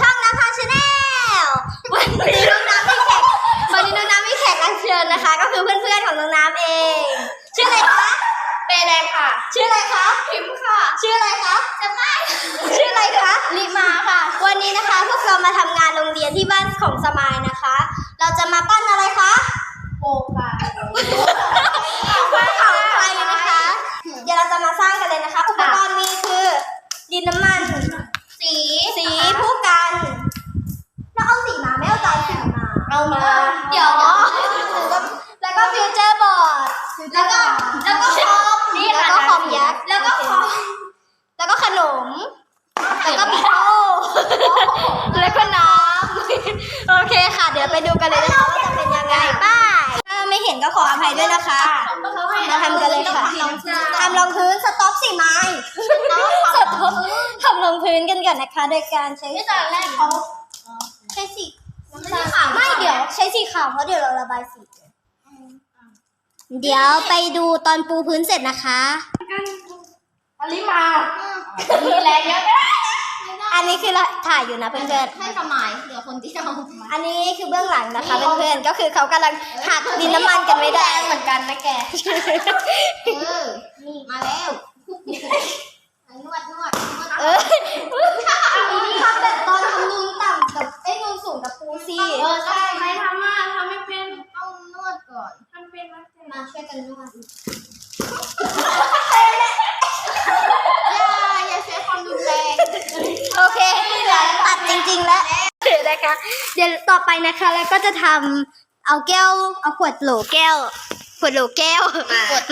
ช่องน้ำพาชาแนลวันนี้น้องน้ำไม่แขกวันนี้น้องน้ำไม่แขกรับเชิญนะคะก็คือเพื่อนๆของน้องน้ำเองชื่ออะไรคะเปแดงค่ะชื่ออะไรคะพิมพ์ค่ะ ชื่ออะไรคะจะไม่ชื่ออะไรคะลิมาค่ะ วันนี้นะคะพวกเรามาทำงานโรงเรียนที่บ้านของสมายนะคะ เราจะมาปั้นอะไรคะโบค่ะภูเขาไฟนะคะ เดี๋ยวเราจะมาสร้างกันเลยนะคะ อุปกรณ์มีคือ ดินน้ำมัน สี สีผู้กันแล้วเอาสีมาไม่เอาใจสีมา เอามา เดี๋ยวเดี๋ยวแล้วก็ฟิวเจอร์บอร์ด แล้วก็ แล้วก็คอมนี่แล้วค่ะก็คอมยักษ์แล้วก็คอมแล้วก็ขนม แล้วก็ปีโป้แล้วก็น้ำ โอเคค่ะ เดี๋ยว ไปดูกันเลยนะคะว่าจะเป็นยังไงบ้างถ้าไม่เห็นก็ขออภัยด้วยนะคะ มาทำกันเลยค่ะทำรองพื้นสต็อปสีไม้สต็อปทำรองพื้นกันก่อนนะคะ โดยการใช้ที่ตอนแรกเขาใช้สีไม่เดี๋ยว ใช้สีขาวเพราะเดี๋ยวเราระบายสีเดี๋ยวไปดูตอนปูพื้นเสร็จนะคะอลิมามีแรงเยอะไม่ได้อั นนี้คือเราถ่ายอยู่นะเพื่อนให้สมัยเหลือคนที่เอาๆอันนี้คือเบื้องหลังนะคะเพื่อนๆ ก็คือเขากำลังหักดินน้ำมันกันไม่ได้เหมือนกันนะแก เออ นี่มาแล้ว นวดนวดนวดเออทำแบบตอนทำนูนต่ำกับไอ้นูนสูงกับปูซี เออใช่ใครทำมาทำไม่เป็นต้องนวดก่อนทำเป็นมาเสร็จ มาช่วยกันนวด อย่าอย่าใช้ความรุนแรง โอเคตัดจริงๆแล้วเดี๋ยว นะคะ เดี๋ยวต่อไปนะคะแล้วก็จะทำเอาแก้ว เอาขวดโหลแก้ว ขวดโหลแก้ว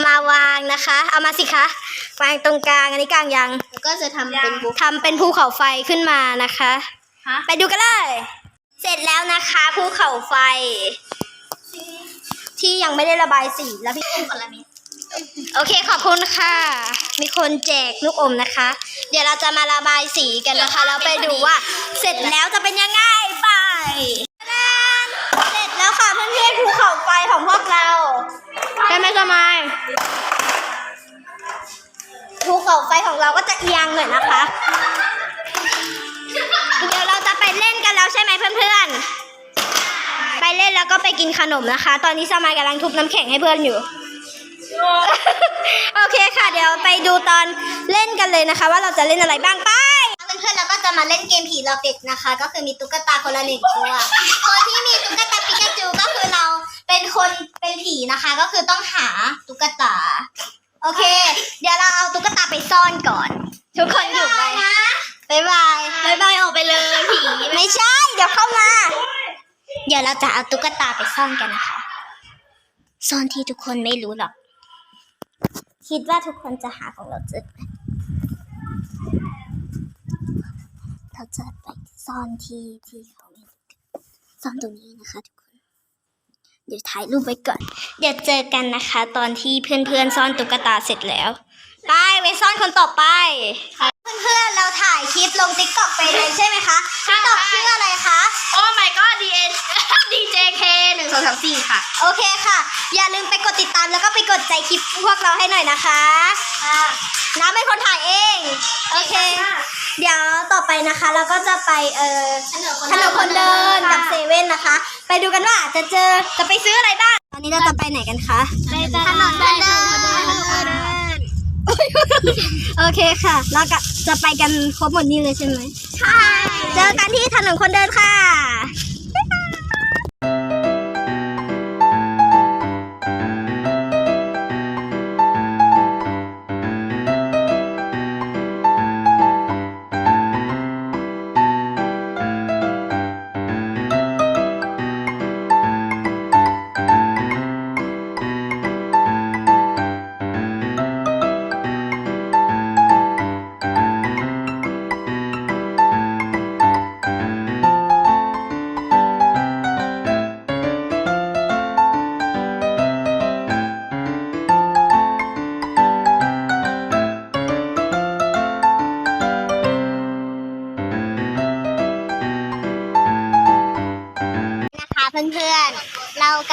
มาวางนะคะ เอามาสิคะ วางตรงกลางอันนี้กลางยังแล้วก็จะทำเป็นบุ๊กทำเป็นภูเขาไฟขึ้นมานะคะฮะไปดูกันเลย เสร็จแล้วนะคะภูเขาไฟ ที่ยังไม่ได้ระบายสีแล้วพี่คนละนิดโอเคขอบคุณค่ะ มีคนแจกลูกอมนะคะ เดี๋ยวเราจะมาระบายสีกันนะคะ แล้วไปดูว่า เสร็จแล้วจะเป็นยังไงไป เสร็จแล้วค่ะเพื่อนๆภูเขาไฟของพวกเราได้ไหมสมัยภูเขาไฟของเราก็จะเอียงหน่อยนะคะ เดี๋ยวเราจะไปเล่นกันแล้วใช่ไหมเพื่อนๆ ไปเล่นแล้วก็ไปกินขนมนะคะ ตอนนี้สมัยกำลังทุบน้ำแข็งให้เพื่อนอยู่ โอเคค่ะ เดี๋ยวไปดูตอนเล่นกันเลยนะคะ ว่าเราจะเล่นอะไรบ้างไป เพื่อนๆเราก็จะมาเล่นเกมผีหลอกเด็กนะคะ ก็คือมีตุ๊กตาคนละหนึ่งตัว คนที่มีตุ๊กตาปิกาจูก็คือเราเป็นคนเป็นผีนะคะ ก็คือต้องหาตุ๊กตา โอเค เดี๋ยวเราเอาตุ๊กตาไปซ่อนก่อน ทุกคนอยู่ไปนะบ๊ายบายบ๊ายบายออกไปเลยผีไม่ใช่ เดี๋ยวเข้ามา เดี๋ยวเราจะเอาตุ๊กตาไปซ่อนกันนะคะ ซ่อนที่ทุกคนไม่รู้หรอก คิดว่าทุกคนจะหาของเราเจอไหม เราจะไปซ่อนที่ที่เขาไม่รู้กันซ่อนตรงนี้นะคะทุกคน เดี๋ยวถ่ายรูปไว้ก่อน เดี๋ยวเจอกันนะคะ ตอนที่เพื่อนๆซ่อนตุ๊กตาเสร็จแล้ว ไปไปซ่อนคนต่อไป เพื่อนๆเราถ่ายคลิปลงติ๊กต็อกไปเลยใช่ไหมคะติ๊กต็อกชื่ออะไรคะ โอ้ my god D N D J K หนึ่งสองสามสี่ค่ะ โอเคค่ะ อย่าลืมไปกดติดตามแล้วก็ไปกดใจคลิปพวกเราให้หน่อยนะคะน้ำเป็นคนถ่ายเอง โอเค เดี๋ยวต่อ ไปนะคะ เราก็จะไปเอ่อถนนคนเดินกับเซเว่นนะคะ ไปดูกันว่าจะเจอจะไปซื้ออะไรบ้าง ตอนนี้เราจะไปไหนกันคะไปถนนคนเดินโอเคค่ะ เราก็จะไปกันครบหมดนี่เลยใช่ไหมใช่ เจอกันที่ถนนคนเดินค่ะ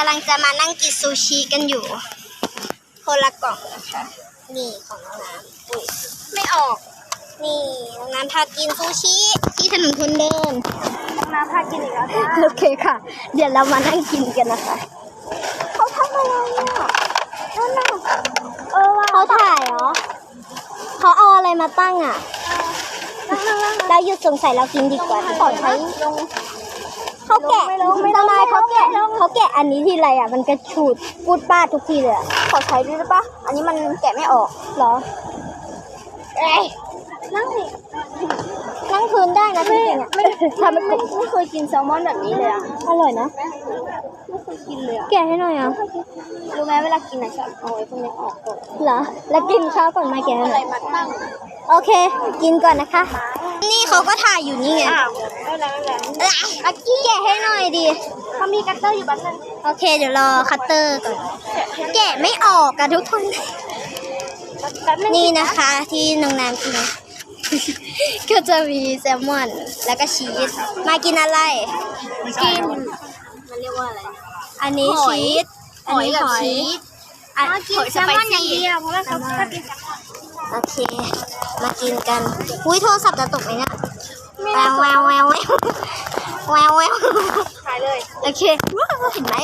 กำลังจะมานั่งกินซูชิกันอยู่ คนละกล่องนะคะ นี่ของน้องน้ำอุ้ยไม่ออก นี่น้องน้ำพากินซูชิที่ถนนคนเดินน้ำพากินอีกแล้วโอเคค่ะ เดี๋ยวเรามานั่งกินกันนะคะ เขาทำอะไรอะนั่นน่ะเออว่าเขาถ่ายเหรอ เขาเอาอะไรมาตั้งอะ เราหยุดสงสัยเรากินดีกว่าขอใช้ลง เขาแกะทำไมเขาแกะเขาแกะอันนี้ทีไรอะ มันกระฉูดพูดป้าดทุกทีเลยอะขอใช้ด้วยได้ปะอันนี้มันแกะไม่ออกเหรอเอ้ยนั่งสินั่งพื้นได้นะจริงๆอะทำไม่ไม่ไม่เคยกินแซลมอนแบบนี้เลยอะอร่อยนะ ไม่เคยกินเลยอะแกะให้หน่อยอะรู้ไหมเวลากินอะชอบเอาไอ้พวกนี้ออกก่อนเหรอ แล้วกินข้าวก่อนมาแกะให้หอะไรน่อยมาตั้ง โอเค กินก่อนนะคะ นี่เขาก็ถ่ายอยู่นี่ไงอ้าวไม่แล้วไม่แล้วเอ้ยเอาแกะให้หน่อยดิ เขามีกัตเตอร์อยู่บ้านนึงโอเคเดี๋ยวรอคัตเตอร์ก่อน แกะไม่ออกอะทุกคน แป๊บนึงนี่นะคะ ที่น้องน้ำกิน ก็จะมีแซลมอน แล้วก็ชีส มากินอะไร กิน มันเรียกว่าอะไร อันนี้หอยชีสหอยกับชีส อันกินแซลมอนอย่างเดียวเพราะว่าเขาชอบกินแซลมอนโอเค มากินกันอุ้ยโทรศัพท์จะตกไหมเนี่ยไม่แวได้วแววแววแววแววแววขายเลยโอเคว้าวเห็นไหม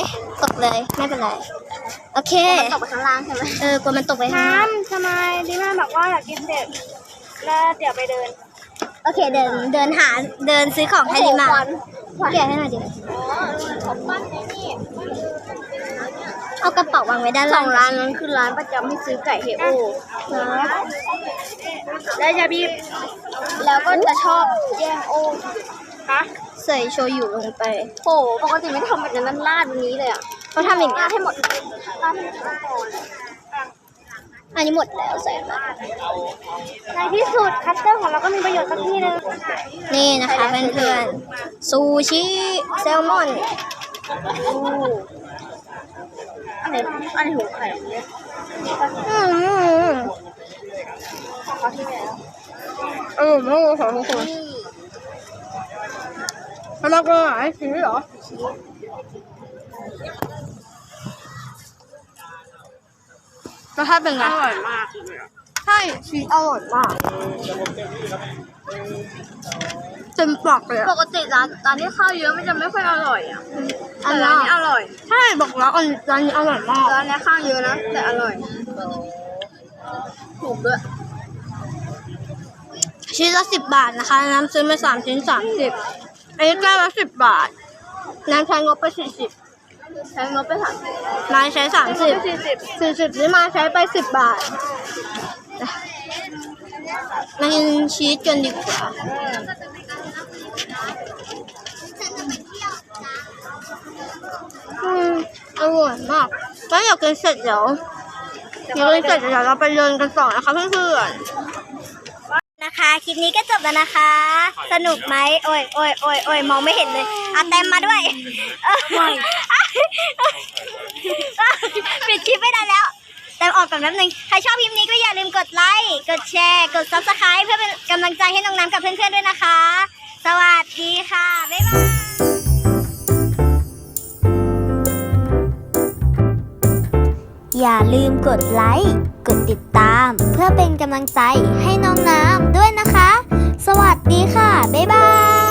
ตกเลยไม่เป็นไรโอเคมันตกไปข้างล่างใช่ไหมเออกลัวมันตกไปข้างน้ล่างำทำไมดิม่าบอกว่าอยากกินเด็กแล้วเดี๋ยวไปเดินโอเคเดินเดินหาเดินซื้อของให้ลิมาโอ้โหควัน แกะให้หน่อยดิ อ๋อของปั้นไอ้นี่เอากระเป๋าวางไว้ด้านสล่าองงร้านนั้นคือร้านประจำที่ซื้อไก่เฮโอแล้วจะบีบแล้วก็จะชอบแย่งโอฮะใส่โชยุลงไปโหปกติไม่ทำแบบนั้นลาดวันนี้เลยอะเขาทำอย่างนี้ลาดให้หมดลาดให้หมดก่อนอันนี้หมดแล้วใส่มาในที่สุดคัตเตอร์ของเราก็มีประโยชน์สักทีนึงนี่นะคะเพื่อนๆซูชิแซลมอนอั นไหนอันไหนหัวไข่เนี่ยอืมองเขาที่ไหนแล้วเออไม่รู้ของทุกคนนี่ทำไมก็หายชีเหรอรสชาติเป็นไงอร่อยมากเลยอะใช่ชีสอร่อยมาก เต็มปากเลยปอะกติร้านร้านที่ข้าวเยอะมันจะไม่ค่อยอร่อยอะอัแต่นร้านนี้นี้อร่อยใช่บอกแล้วอันร้านนี้อร่อยมากร้านนี้ข้าวเยอะนะแต่อร่อยถูกด้วยชิ้นละสิบบาทนะคะ น้ำซื้อมาสามชิ้นสามสิบอันนี้แก้วละสิบบาท น้ำใช้งบไปสี่สิบใช้งบไปสามสิบมาใช้สามสิบสี่สิบสี่สิบนี่มาใช้ไปสิบบาทมากินชีสกันดีกว่า อืมอ ร่อยมากแล้วอยากกินเสร็จเดี๋ยวเดี๋ยวกินเสร็จเดี๋ยวเราไปเดินกันต่อนะคะเพื่อนๆนะคะคลิปนี้ก็จบแล้วนะคะ สนุกไหมโอ้ยโอ้ยโอ้ยโอ้ยมองไม่เห็นเลยอะเต็มมาด้วยปิดคลิปไม่ได้แล้วเต็มออกก่อนแป๊บนึงใครชอบคลิปนี้ก็อย่าลืมกดไลค์ กดแชร์ กด subscribe เพื่อเป็นกำลังใจให้น้องน้ำกับเพื่อนๆด้วยนะคะ ลืมกดไลค์ กดติดตาม เพื่อเป็นกำลังใจให้น้องน้ำด้วยนะคะ สวัสดีค่ะ บ๊ายบาย